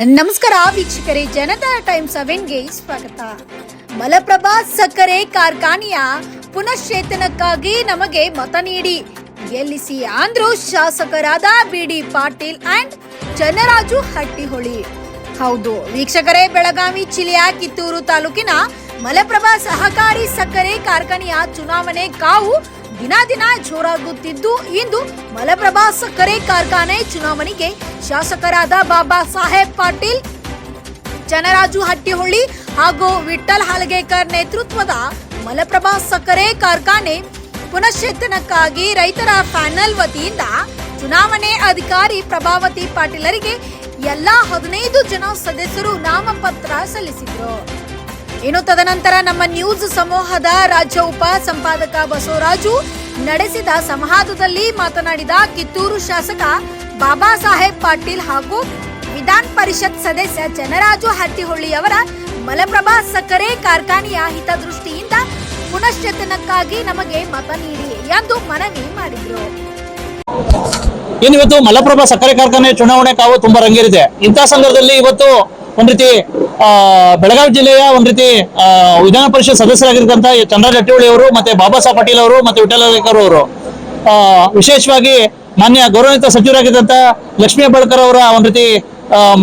ನಮಸ್ಕಾರ ವೀಕ್ಷಕರೇ, ಜನತಾ ಟೈಮ್ ಸೆವೆನ್ಗೆ ಸ್ವಾಗತ. ಮಲಪ್ರಭಾ ಸಕ್ಕರೆ ಕಾರ್ಖಾನೆಯ ಪುನಶ್ಚೇತನಕ್ಕಾಗಿ ನಮಗೆ ಮತ ನೀಡಿ. ಗೆಲ್ಲಿಸಿ ಅಂದ್ರು ಶಾಸಕರಾದ B D Patil and Channaraju Hattiholi. ಹೌದು, ವೀಕ್ಷಕರೇ, ಬೆಳಗಾವಿ ಜಿಲ್ಲೆಯ ಕಿತ್ತೂರು ತಾಲೂಕಿನ ಮಲಪ್ರಭಾ ಸಹಕಾರಿ ಸಕ್ಕರೆ ಕಾರ್ಖಾನೆಯ ಚುನಾವಣೆ ಕಾವು ದಿನ ದಿನ ಜೋರಾಗುತ್ತಿದ್ದು, ಇಂದು ಮಲಪ್ರಭಾ ಸಕ್ಕರೆ ಕಾರ್ಖಾನೆ ಚುನಾವಣೆಗೆ ಶಾಸಕರಾದ ಬಾಬಾ ಸಾಹೇಬ್ ಪಾಟೀಲ್, ಚನರಾಜು ಹಟ್ಟಿಹೊಳ್ಳಿ ಹಾಗೂ ವಿಠಲ್ ಹಲಗೇಕರ್ ನೇತೃತ್ವದ ಮಲಪ್ರಭಾ ಸಕ್ಕರೆ ಕಾರ್ಖಾನೆ ಪುನಶ್ಚೇತನಕ್ಕಾಗಿ ರೈತರ ಪ್ಯಾನಲ್ ವತಿಯಿಂದ ಚುನಾವಣೆ ಅಧಿಕಾರಿ ಪ್ರಭಾವತಿ ಪಾಟೀಲರಿಗೆ ಎಲ್ಲಾ ಹದಿನೈದು ಜನ ಸದಸ್ಯರು ನಾಮಪತ್ರ ಸಲ್ಲಿಸಿದರು. ಇನ್ನು ತದನಂತರ ನಮ್ಮ ನ್ಯೂಸ್ ಸಮೂಹದ ರಾಜ್ಯ ಉಪ ಸಂಪಾದಕ ಬಸವರಾಜು ನಡೆಸಿದ ಸಂವಾದದಲ್ಲಿ ಮಾತನಾಡಿದ ಕಿತ್ತೂರು ಶಾಸಕ ಬಾಬಾ ಸಾಹೇಬ್ ಪಾಟೀಲ್ ಹಾಗೂ ವಿಧಾನ ಪರಿಷತ್ ಸದಸ್ಯ ಜನರಾಜು ಹಟ್ಟಿಹೊಳ್ಳಿಯವರ ಮಲಪ್ರಭಾ ಸಕ್ಕರೆ ಕಾರ್ಖಾನೆಯ ಹಿತದೃಷ್ಟಿಯಿಂದ ಪುನಶ್ಚೇತನಕ್ಕಾಗಿ ನಮಗೆ ಮತ ನೀಡಿ ಎಂದು ಮನವಿ ಮಾಡಿದರು. ಏನಿವತ್ತು ಮಲಪ್ರಭಾ ಸಕ್ಕರೆ ಕಾರ್ಖಾನೆ ಚುನಾವಣೆ ಕಾವು ತುಂಬಾ ರಂಗೇರಿದೆ. ಇಂತಹ ಸಂದರ್ಭದಲ್ಲಿ ಇವತ್ತು ಒಂದ್ ರೀತಿ ಬೆಳಗಾವಿ ಜಿಲ್ಲೆಯ ಒಂದ್ ರೀತಿ ವಿಧಾನ ಪರಿಷತ್ ಸದಸ್ಯರಾಗಿರ್ತಕ್ಕಂಥ ಚಂದ್ರ ಹಟ್ಟಿಹೊಳಿ ಅವರು ಮತ್ತೆ ಬಾಬಾ ಸಾಹೇಬ್ ಪಾಟೀಲ್ ಅವರು ಮತ್ತೆ ವಿಠಲ ಅವರು. ವಿಶೇಷವಾಗಿ ಮಾನ್ಯ ಗೌರವಾನ್ವಿತ ಸಚಿವರಾಗಿದ್ದಂತ ಲಕ್ಷ್ಮೀ ಹೆಬ್ಬಾಳ್ಕರ್ ಅವರ ಒಂದ್ ರೀತಿ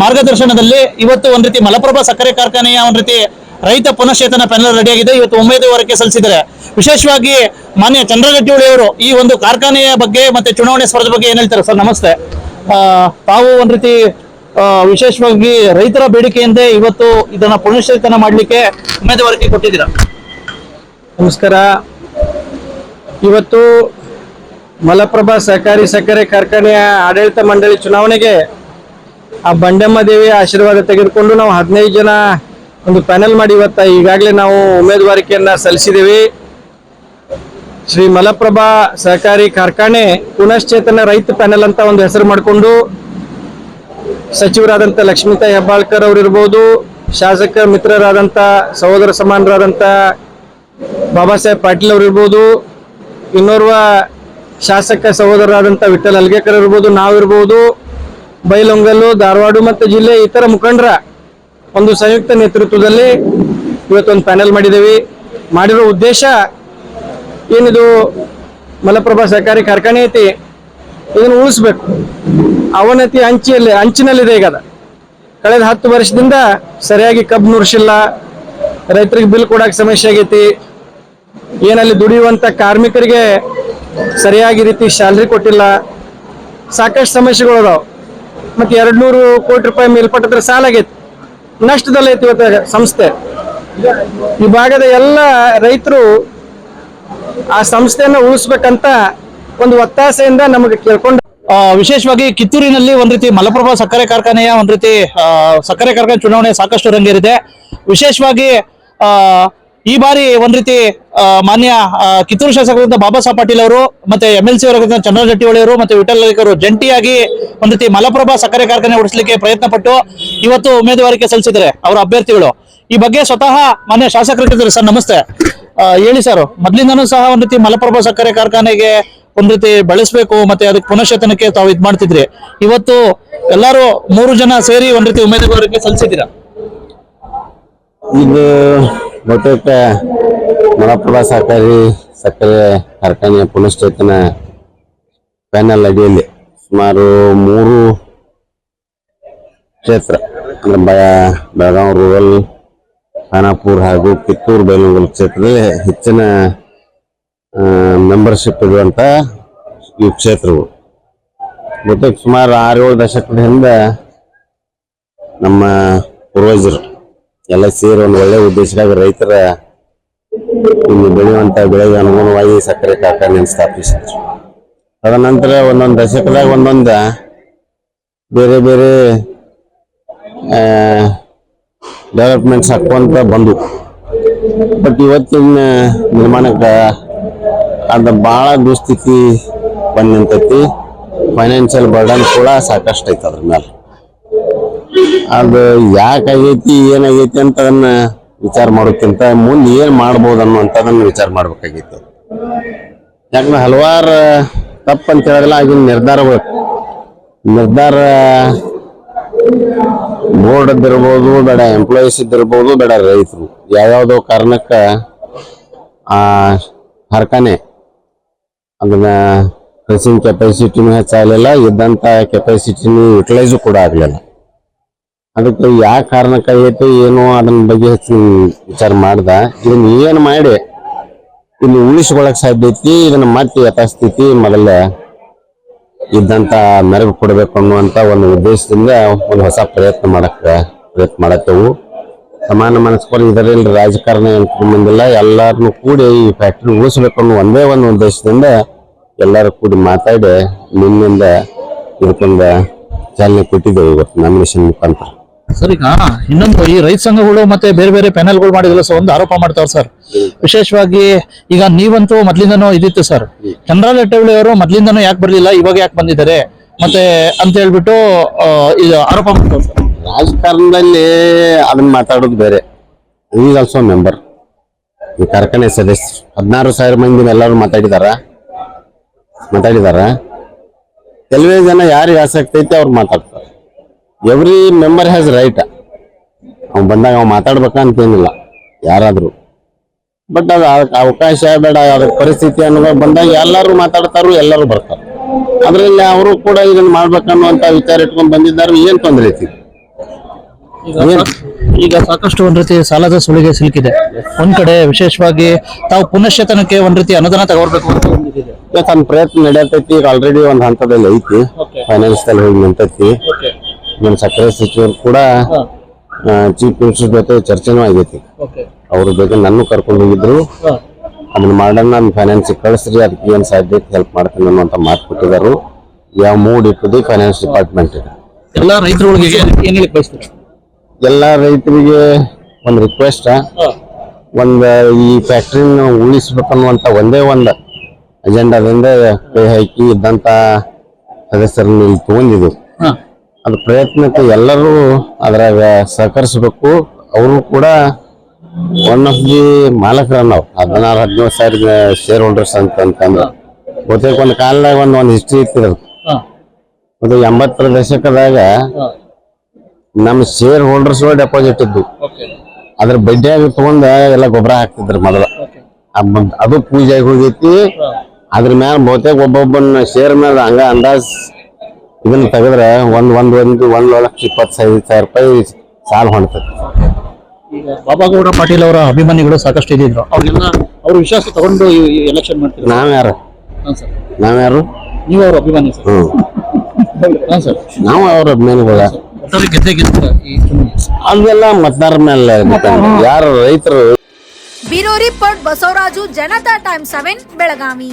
ಮಾರ್ಗದರ್ಶನದಲ್ಲಿ ಇವತ್ತು ಒಂದ್ ರೀತಿ ಮಲಪ್ರಭಾ ಸಕ್ಕರೆ ಕಾರ್ಖಾನೆಯ ಒಂದ್ ರೀತಿ ರೈತ ಪುನಶ್ಚೇತನ ಪ್ಯಾನಲ್ ರೆಡಿಯಾಗಿದೆ. ಇವತ್ತು ಉಮೇದುವಾರಕ್ಕೆ ಸಲ್ಲಿಸಿದ್ದಾರೆ. ವಿಶೇಷವಾಗಿ ಮಾನ್ಯ ಚಂದ್ರ ಹಟ್ಟಿಹೊಳಿ ಅವರು ಈ ಒಂದು ಕಾರ್ಖಾನೆಯ ಬಗ್ಗೆ ಮತ್ತೆ ಚುನಾವಣೆ ಸ್ಪರ್ಧೆ ಬಗ್ಗೆ ಏನ್ ಹೇಳ್ತಾರೆ? ಸರ್, ನಮಸ್ತೆ. ತಾವು ಒಂದ್ ರೀತಿ ವಿಶೇಷವಾಗಿ ರೈತರ ಬೇಡಿಕೆಯಿಂದ ಇವತ್ತು ಇದನ್ನ ಪುನಶ್ಚೇತನ ಮಾಡಲಿಕ್ಕೆ ಉಮೇದುವಾರಿಕೆ ಕೊಟ್ಟಿದ್ದೀರಾ? ನಮಸ್ಕಾರ. ಇವತ್ತು ಮಲಪ್ರಭಾ ಸಹಕಾರಿ ಸಕ್ಕರೆ ಕಾರ್ಖಾನೆಯ ಆಡಳಿತ ಮಂಡಳಿ ಚುನಾವಣೆಗೆ ಆ ಬಂಡೆಮ್ಮ ದೇವಿಯ ಆಶೀರ್ವಾದ ತೆಗೆದುಕೊಂಡು ನಾವು ಹದಿನೈದು ಜನ ಒಂದು ಪ್ಯಾನೆಲ್ ಮಾಡಿ ಇವತ್ತ ಈಗಾಗಲೇ ನಾವು ಉಮೇದುವಾರಿಕೆಯನ್ನ ಸಲ್ಲಿಸಿದ್ದೀವಿ. ಶ್ರೀ ಮಲಪ್ರಭಾ ಸಹಕಾರಿ ಕಾರ್ಖಾನೆ ಪುನಶ್ಚೇತನ ರೈತ ಪ್ಯಾನೆಲ್ ಅಂತ ಒಂದು ಹೆಸರು ಮಾಡಿಕೊಂಡು ಸಚಿವರಾದಂಥ ಲಕ್ಷ್ಮೀತಾ ಹೆಬ್ಬಾಳ್ಕರ್ ಅವರು ಇರ್ಬೋದು ಶಾಸಕ ಮಿತ್ರರಾದಂಥ ಸಹೋದರ ಸಮಾನರಾದಂಥ ಬಾಬಾ ಸಾಹೇಬ್ ಪಾಟೀಲ್ ಅವರು ಇರ್ಬೋದು ಇನ್ನೋರ್ವ ಶಾಸಕ ಸಹೋದರರಾದಂಥ ವಿಠಲ್ ಅಲ್ಗೇಕರ್ ಇರ್ಬೋದು ನಾವಿರ್ಬೋದು, ಬೈಲೊಂಗಲ್ಲು, ಧಾರವಾಡ ಮತ್ತು ಜಿಲ್ಲೆ ಇತರ ಮುಖಂಡರ ಒಂದು ಸಂಯುಕ್ತ ನೇತೃತ್ವದಲ್ಲಿ ಇವತ್ತೊಂದು ಪ್ಯಾನೆಲ್ ಮಾಡಿದ್ದೀವಿ. ಮಾಡಿರೋ ಉದ್ದೇಶ ಏನಿದು? ಮಲಪ್ರಭಾ ಸಹಕಾರಿ ಕಾರ್ಖಾನೆ ಐತಿ. ಇದನ್ನು ಉಳಿಸ್ಬೇಕು. ಅವನತಿ ಅಂಚಿಯಲ್ಲಿ, ಅಂಚಿನಲ್ಲಿದೆ ಈಗ ಅದ. ಕಳೆದ ಹತ್ತು ವರ್ಷದಿಂದ ಸರಿಯಾಗಿ ಕಬ್ಬು ನುರ್ಸಿಲ್ಲ, ರೈತರಿಗೆ ಬಿಲ್ ಕೊಡಕ್ಕೆ ಸಮಸ್ಯೆ ಆಗೈತಿ. ಏನಲ್ಲಿ ದುಡಿಯುವಂಥ ಕಾರ್ಮಿಕರಿಗೆ ಸರಿಯಾಗಿ ರೀತಿ ಸ್ಯಾಲ್ರಿ ಕೊಟ್ಟಿಲ್ಲ. ಸಾಕಷ್ಟು ಸಮಸ್ಯೆಗಳು ಅದಾವೆ. ಮತ್ತು ಎರಡು ನೂರು ಕೋಟಿ ರೂಪಾಯಿ ಮೇಲ್ಪಟ್ಟಿದ್ರೆ ಸಾಲ ಆಗೈತಿ. ನಷ್ಟದಲ್ಲಿ ಐತಿ ಇವತ್ತು ಸಂಸ್ಥೆ. ಈ ಭಾಗದ ಎಲ್ಲ ರೈತರು ಆ ಸಂಸ್ಥೆಯನ್ನು ಉಳಿಸ್ಬೇಕಂತ ಒಂದು ಒತ್ತಾಸೆಯಿಂದ ನಮಗೆ ಕೇಳ್ಕೊಂಡು ವಿಶೇಷವಾಗಿ ಕಿತ್ತೂರಿನಲ್ಲಿ ಒಂದ್ ರೀತಿ ಮಲಪ್ರಭಾ ಸಕ್ಕರೆ ಕಾರ್ಖಾನೆಯ ಒಂದ್ ರೀತಿ ಸಕ್ಕರೆ ಕಾರ್ಖಾನೆ ಚುನಾವಣೆ ಸಾಕಷ್ಟು ರಂಗೇರಿದೆ. ವಿಶೇಷವಾಗಿ ಈ ಬಾರಿ ಒಂದ್ ರೀತಿ ಮಾನ್ಯ ಕಿತ್ತೂರು ಶಾಸಕರಾದ ಬಾಬಾ ಸಾಹೇಬ್ ಪಾಟೀಲ್ ಅವರು ಮತ್ತೆ ಎಂ ಎಲ್ ಸಿ ಅವರಾದ ಚಂದ್ರ ಜಟ್ಟಿಹೊಳಿ ಅವರು ಮತ್ತೆ ವಿಠಲ್ ಅವರು ಜಂಟಿಯಾಗಿ ಒಂದ್ ರೀತಿ ಮಲಪ್ರಭಾ ಸಕ್ಕರೆ ಕಾರ್ಖಾನೆ ಉಳಿಸಲಿಕ್ಕೆ ಪ್ರಯತ್ನ ಪಟ್ಟು ಇವತ್ತು ಉಮೇದುವಾರಿಕೆ ಸಲ್ಲಿಸಿದರೆ ಅವರ ಅಭ್ಯರ್ಥಿಗಳು. ಈ ಬಗ್ಗೆ ಸ್ವತಃ ಮಾನ್ಯ ಶಾಸಕರಿದ್ದಾರೆ ಸರ್, ನಮಸ್ತೆ. ಹೇಳಿ ಸರ್, ಮೊದ್ಲಿಂದನೂ ಸಹ ಒಂದ್ ರೀತಿ ಮಲಪ್ರಭಾ ಸಕ್ಕರೆ ಕಾರ್ಖಾನೆಗೆ ಒಂದ್ ರೀತಿ ಬೆಳೆಸಬೇಕು ಮತ್ತೆ ಅದಕ್ಕೆ ಪುನಶ್ಚೇತನಕ್ಕೆ ತಾವು ಇದ್ ಮಾಡ್ತಿದ್ರಿ. ಇವತ್ತು ಎಲ್ಲಾರು ಮೂರು ಜನ ಸೇರಿ ಒಂದ್ ರೀತಿ ಉಮೇದುವಾರಿಕೆ ಸಲ್ಲಿಸಿದ್ದೀರಾ? ಇದು ಬಹುತೇಕ ಮಲಪುರ ಸಹಕಾರಿ ಸಕ್ಕರೆ ಕಾರ್ಖಾನೆಯ ಪುನಶ್ಚೇತನ ಪ್ಯಾನಲ್ ಅಡಿಯಲ್ಲಿ ಸುಮಾರು ಮೂರು ಕ್ಷೇತ್ರ, ಅಂದ್ರೆ ಬೆಳಗಾವಿ ರೂರಲ್, ಖಾನಾಪುರ್ ಹಾಗೂ ಕಿತ್ತೂರು ಬೈಲುಂಗಲ್ ಕ್ಷೇತ್ರದಲ್ಲಿ ಹೆಚ್ಚಿನ ಮೆಂಬರ್ಶಿಪ್ ಇರುವಂಥ ಈ ಕ್ಷೇತ್ರಗಳು ಬಹುತೇಕ ಸುಮಾರು ಆರು ದಶಕದ ಹಿಂದೆ ನಮ್ಮ ಪೂರ್ವಜರು ಎಲ್ಲ ಸೇರಿ ಒಂದು ಒಳ್ಳೆ ಉದ್ದೇಶದಾಗ ರೈತರ ಇಲ್ಲಿ ಬೆಳೆಯುವಂಥ ಬೆಳೆಗೆ ಅನುಗುಣವಾಗಿ ಸಕ್ಕರೆ ಕಾರ್ಖಾನೆಯನ್ನು ಸ್ಥಾಪಿಸಿದ್ರು. ತದನಂತರ ಒಂದೊಂದು ದಶಕದಾಗ ಒಂದೊಂದು ಬೇರೆ ಬೇರೆ ಡೆವಲಪ್ಮೆಂಟ್ಸ್ ಹಾಕುವಂತ ಬಂದು. ಬಟ್ ಇವತ್ತಿನ ನಿರ್ಮಾಣಕ್ಕೆ ಅದು ಬಹಳ ದುಸ್ಥಿತಿ ಬಂದ್ ನಿಂತೈತಿ ಫೈನಾನ್ಷಿಯಲ್ ಬರ್ಡನ್ ಕೂಡ ಸಾಕಷ್ಟು ಐತೆ ಅದ್ರ ಮೇಲೆ ಅದು ಯಾಕಾಗೈತಿ ಏನಾಗೈತಿ ಅಂತ ಅದನ್ನ ವಿಚಾರ ಮಾಡೋಕ್ಕಿಂತ ಮುಂದೆ ಏನು ಮಾಡ್ಬೋದು ಅನ್ನುವಂಥದ್ದನ್ನು ವಿಚಾರ ಮಾಡ್ಬೇಕಾಗಿತ್ತು. ಯಾಕಂದ್ರೆ ಹಲವಾರು ತಪ್ಪು ಅಂತ ಹೇಳಿದ್ರೆ ಆಗಿನ ನಿರ್ಧಾರಗಳು. ನಿರ್ಧಾರ ಬೋರ್ಡ್ ಇರ್ಬೋದು, ಬೇಡ ಎಂಪ್ಲಾಯೀಸ್ ಇದ್ದಿರ್ಬೋದು ಬೇಡ ರೈತರು. ಯಾವ್ಯಾವುದೋ ಕಾರಣಕ್ಕೆ ಆ ಕಾರ್ಖಾನೆ ಅದನ್ನ ಪ್ರೆಸಿಂಗ್ ಕೆಪಾಸಿಟಿನೂ ಹೆಚ್ಚಾಗಲಿಲ್ಲ ಇದ್ದಂಥ ಕೆಪಾಸಿಟಿನೂ ಯುಟಿಲೈಸು ಕೂಡ ಆಗಲಿಲ್ಲ. ಅದಕ್ಕೆ ಯಾವ ಕಾರಣಕ್ಕಾಗೈತೆ, ಏನು ಅದನ್ನ ಬಗ್ಗೆ ಹೆಚ್ಚು ವಿಚಾರ ಮಾಡ್ದ. ಇದನ್ನ ಏನು ಮಾಡಿ ಇಲ್ಲಿ ಉಳಿಸ್ಕೊಳಕ್ ಸಾಧ್ಯ ಐತಿ, ಇದನ್ನ ಮತ್ತೆ ಯಥಾಸ್ಥಿತಿ ಮೊದಲ ಇದ್ದಂತ ಮೆರಗು ಕೊಡಬೇಕು ಅನ್ನುವಂತ ಒಂದು ಉದ್ದೇಶದಿಂದ ಒಂದು ಹೊಸ ಪ್ರಯತ್ನ ಮಾಡಕ್ಕೆ ಪ್ರಯತ್ನ ಮಾಡತ್ತೇವು. ಸಮಾನ ಮನಸ್ಕೊಂಡು ಇದರಲ್ಲಿ ರಾಜಕಾರಣ ಅಂತ ಬಂದಿಲ್ಲ ಎಲ್ಲಾರನ್ನು ಕೂಡಿ ಈ ಫ್ಯಾಕ್ಟ್ರಿ ಉಳಿಸ್ಬೇಕು ಅನ್ನೋ ಒಂದೇ ಒಂದು ಉದ್ದೇಶದಿಂದ ಎಲ್ಲರೂ ಕೂಡಿ ಮಾತಾಡಿ ನಿಮ್ಮಿಂದ ಇದಕ್ಕೊಂದು ಚಾಲನೆ ಕೊಟ್ಟಿದ್ದೇವೆ ಇವತ್ತು ನಾಮಿನೇಷನ್ ಮುಖಾಂತರ. ಸರ್ ಈಗ ಇನ್ನೊಂದು ಈ ರೈತ ಸಂಘಗಳು ಮತ್ತೆ ಬೇರೆ ಬೇರೆ ಪ್ಯಾನೆಲ್ಗಳು ಮಾಡಿದ್ರು ಸರ್ ಒಂದು ಆರೋಪ ಮಾಡ್ತಾರೆ ಸರ್. ವಿಶೇಷವಾಗಿ ಈಗ ನೀವಂತೂ ಮೊದ್ಲಿಂದನೂ ಇದಿತ್ತು ಸರ್. ಚಂದ್ರಾಲ ಟೇವಳಿ ಅವರು ಮೊದ್ಲಿಂದನೂ ಯಾಕೆ ಬರಲಿಲ್ಲ ಇವಾಗ ಯಾಕೆ ಬಂದಿದ್ದಾರೆ? ಮತ್ತೆ ಅಂತ ಹೇಳ್ಬಿಟ್ಟು ಇದು ಆರೋಪ ರಾಜಕಾರಣದಲ್ಲಿ ಅದನ್ನ ಮಾತಾಡೋದು ಬೇರೆ. ಈಸ್ ಆಲ್ಸೋ ಮೆಂಬರ್ ಈ ಕಾರ್ಖಾನೆ ಸದಸ್ಯ, ಹದಿನಾರು ಸಾವಿರ ಮಂದಿ ಎಲ್ಲರೂ ಮಾತಾಡಿದಾರ? ಮಾತಾಡಿದಾರ? ಕೆಲವೇ ಜನ ಯಾರಿಗೆ ಆಸಕ್ತಿ ಐತೆ ಅವ್ರು ಮಾತಾಡ್ತಾರೆ. ಎವ್ರಿ ಮೆಂಬರ್ ಹ್ಯಾಸ್ ರೈಟ್ ಅವ್ನು ಬಂದಾಗ ಅವ್ನು ಮಾತಾಡ್ಬೇಕಂತೇನಿಲ್ಲ ಯಾರಾದರೂ. ಬಟ್ ಅದು ಅವಕಾಶ ಬೇಡ ಅದಕ್ಕೆ ಪರಿಸ್ಥಿತಿ ಅನ್ನೋದು ಬಂದಾಗ ಎಲ್ಲರೂ ಮಾತಾಡ್ತಾರು, ಎಲ್ಲರೂ ಬರ್ತಾರೆ. ಅದರಲ್ಲಿ ಅವರು ಕೂಡ ಇದನ್ನ ಮಾಡ್ಬೇಕನ್ನುವಂತ ವಿಚಾರ ಇಟ್ಕೊಂಡು ಬಂದಿದ್ದಾರೆ ಏನ್ ತೊಂದರೆ ಐತಿ ಈಗ ಸಾಕಷ್ಟು ಒಂದ್ ರೀತಿ ಸಾಲದ ಸುಳಿಗೆ ಸಿಲುಕಿದೆ ಒಂದ್ ಕಡೆ ವಿಶೇಷವಾಗಿ ತಾವು ಪುನಶ್ಚೇತನಕ್ಕೆ ಒಂದ್ ರೀತಿ ಅನುದಾನ ತಗೊಳ್ಬೇಕು ಅಂತ. ತನ್ನ ಪ್ರಯತ್ನ ನಡೆಯತೈತಿ ಈಗ ಆಲ್ರೆಡಿ ಒಂದ್ ಹಂತದಲ್ಲಿ ಐತಿ. ಫೈನಾನ್ಸ್ ದಲ್ಲಿ ಹೋಗಿ ನಿಂತೈತಿ. ನಮ್ಮ ಸಕ್ಕರೆ ಸಚಿವರು ಕೂಡ. ಚೀಫ್ ಮಿನಿಸ್ಟರ್ ಜೊತೆ ಚರ್ಚೆನೂ ಆಗೈತಿ ಅವ್ರ ಅವರು ನನ್ನೂ ಕರ್ಕೊಂಡು ಹೋಗಿದ್ರು. ಅದನ್ನ ಮಾಡೋಣ ನಾನು ಫೈನಾನ್ಸ್ ಕಳಿಸ್ರಿ ಅದಕ್ಕೆ ಏನ್ ಸಾಧ್ಯ ಹೆಲ್ಪ್ ಮಾಡ್ತೀನಿ ಅನ್ನುವಂತ ಮಾತು ಕೊಟ್ಟಿದ್ದಾರೆ. ಯಾವ ಮೂಡ್ ಇಟ್ಟದಿ ಫೈನಾನ್ಸ್ ಡಿಪಾರ್ಟ್ಮೆಂಟ್ ಎಲ್ಲಾ ರೈತರುಗಳಿಗೆ ಏನ್ ಬಯಸ್ತೀರಿ ಎಲ್ಲಾ ರೈತರಿಗೆ ಒಂದು ರಿಕ್ವೆಸ್ಟ್ ಒಂದು ಈ ಫ್ಯಾಕ್ಟ್ರಿನ ಉಳಿಸ್ಬೇಕನ್ನುವಂತ ಒಂದೇ ಒಂದು ಅಜೆಂಡಾದಿಂದ ಕೈ ಹಾಕಿ ಇದ್ದಂತ ಸದಸ್ಯರನ್ನ ಇಲ್ಲಿ ತಗೊಂಡಿದ್ದೀವಿ. ಅದು ಅದ್ರ ಪ್ರಯತ್ನಕ್ಕೆ ಎಲ್ಲರೂ ಅದ್ರಾಗ ಸಹಕರಿಸಬೇಕು. ಅವರು ಕೂಡ ಒನ್ ಆಫ್ ದಿ ಮಾಲಕರ ನಾವು ಹದಿನಾರು ಹದಿನೇಳು ಸಾವಿರ ಶೇರ್ ಹೋಲ್ಡರ್ಸ್ ಅಂತ ಅಂತಂದ್ರೆ ಬಹುತೇಕ ಒಂದು ಕಾಲದಾಗ ಒಂದು ಒಂದು ಹಿಸ್ಟ್ರಿ ಇತ್ತು ಹಾ. ಒಂದು ಎಂಬತ್ತರ ದಶಕದಾಗ. ನಮ್ಮ ಶೇರ್ ಹೋಲ್ಡರ್ಸ್ ಡೆಪಾಸಿಟ್ ಇದ್ದು. ಅದ್ರ ಬಡ್ಡಿಯಾಗಿ ತಗೊಂಡ ಎಲ್ಲ ಗೊಬ್ಬರ ಹಾಕ್ತಿದ್ರು ಮೊದಲ ಅದು ಪೂಜೆಗೆ ಹೋಗೈತಿ. ಅದ್ರ ಮ್ಯಾಲ ಬಹುತೇಕ ಒಬ್ಬೊಬ್ಬನ ಶೇರ್ ಮೇಲೆ ಹಂಗ ಅಂದಾಜ್ ಇದನ್ನ ತೆಗೆದ್ರೆ ಒಂದ್ ಒಂದ್ ಒಂದು ಒಂದ್ ಲಕ್ಷ ಇಪ್ಪತ್ತು ಸಾವಿರ ರೂಪಾಯಿ ಸಾಲ ಈಗ ಬಾಬಾಗೌಡ ಪಾಟೀಲ್ ಅವರ ಅಭಿಮಾನಿಗಳು ಸಾಕಷ್ಟು ಇದ್ದಿದ್ರು. ಅವ್ರಿಗೆಲ್ಲ ಅವ್ರ ವಿಶ್ವಾಸ ತಗೊಂಡು ಎಲೆಕ್ಷನ್ ಮಾಡ್ತೀವಿ ನಾವ್ಯಾರು ಹಾ ಸರ್. ನಾವ್ಯಾರು ನೀವು ಅವ್ರ ಅಭಿಮಾನಿ ಸರ್. ಹ್ಮ್. ಹಾ ಸರ್. ನಾವು ಅವ್ರ ಅಭಿಮಾನಿಗಳ. ಒಟ್ಟಾರೆ ಗೆದ್ದೆ ಗೆದ್ದ ಈ ಚುನಾವಣೆ. ಅದೆಲ್ಲ ಮತದಾರ ಮೇಲೆ depend. ಯಾರು ರೈತರು? Bureau report Basavaraju Janata time seven Belagavi.